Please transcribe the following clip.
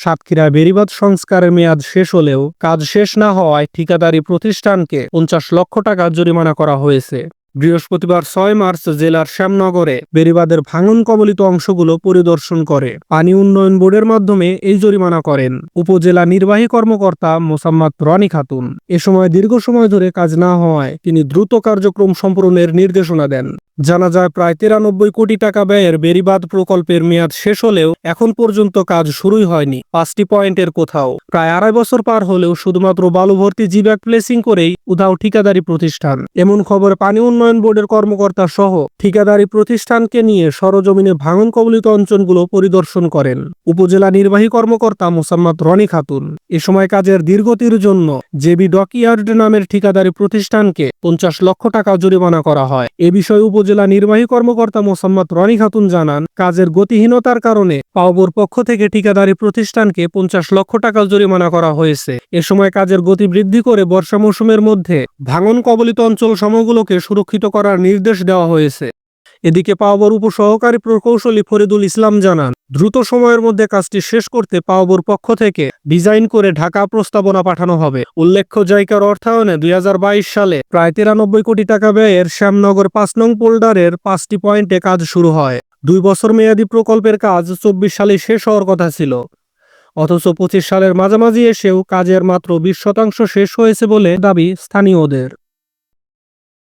সাতক্ষীরা বেরিবাদ সংস্কারের মেয়াদ শেষ হলেও কাজ শেষ না হওয়ায় ঠিকাদারি প্রতিষ্ঠানকে পঞ্চাশ লক্ষ টাকা জরিমানা করা হয়েছে। বৃহস্পতিবার ছয় মার্চ জেলার শ্যামনগরে বেরিবাদের ভাঙন কবলিত অংশগুলো পরিদর্শন করে। পানি উন্নয়ন বোর্ডের মাধ্যমে এই জরিমানা করেন উপজেলা নির্বাহী কর্মকর্তা মোসাম্মদ রনি খাতুন। এ সময় দীর্ঘ সময় ধরে কাজ না হওয়ায় তিনি দ্রুত কার্যক্রম সম্পূরণের নির্দেশনা দেন। জানা যায়, প্রায় তিরানব্বই কোটি টাকা ব্যয়ের বেরিবাদ প্রকল্পের মেয়াদ শেষ হলেও এখন পর্যন্ত কাজ শুরুই হয়নি। পাঁচটি পয়েন্টের কোথাও। প্রায় আড়াই বছর পার হলেও শুধুমাত্র বালু ভর্তি জিব্যাগ প্লেসিং করেই উধাও ঠিকাদারি প্রতিষ্ঠান। এমন খবর পানি উন্নয়ন বোর্ডের কর্মকর্তা সহ ঠিকাদারি প্রতিষ্ঠানকে নিয়ে সরজমিনে ভাঙন কবলিত অঞ্চলগুলো পরিদর্শন করেন উপজেলা নির্বাহী কর্মকর্তা মোসাম্মদ রনি খাতুন। এ সময় কাজের দীর্ঘতির জন্য জেবি ডকইয়ার্ড নামের ঠিকাদারি প্রতিষ্ঠানকে পঞ্চাশ লক্ষ টাকা জরিমানা করা হয়। এ বিষয়ে উপজেলা নির্বাহী কর্মকর্তা মোসাম্মদ রনি খাতুন জানান, কাজের গতিহীনতার কারণে পাওবর পক্ষ থেকে ঠিকাদারি প্রতিষ্ঠানকে পঞ্চাশ লক্ষ টাকা জরিমানা করা হয়েছে। এ সময় কাজের গতি বৃদ্ধি করে বর্ষা মৌসুমের মধ্যে ভাঙন কবলিত অঞ্চল সমূহগুলোকে সুরক্ষিত করার নির্দেশ দেওয়া হয়েছে। এদিকে পাওয়াবর উপসহকারী প্রকৌশলী ফরিদুল ইসলাম জানান, দ্রুত সময়ের মধ্যে কাজটি শেষ করতে পাওয়াবর পক্ষ থেকে ডিজাইন করে ঢাকা প্রস্তাবনা পাঠানো হবে। উল্লেখ্য জায়গার অর্থায়নে দুই হাজার বাইশ সালে প্রায় তিরানব্বই কোটি টাকা ব্যয়ের শ্যামনগর পাঁচ নং পোল্ডারের পাঁচটি পয়েন্টে কাজ শুরু হয়। দুই বছর মেয়াদী প্রকল্পের কাজ চব্বিশ সালে শেষ হওয়ার কথা ছিল। অথচ পঁচিশ সালের মাঝামাঝি এসেও কাজের মাত্র বিশ শতাংশ শেষ হয়েছে বলে দাবি স্থানীয়দের।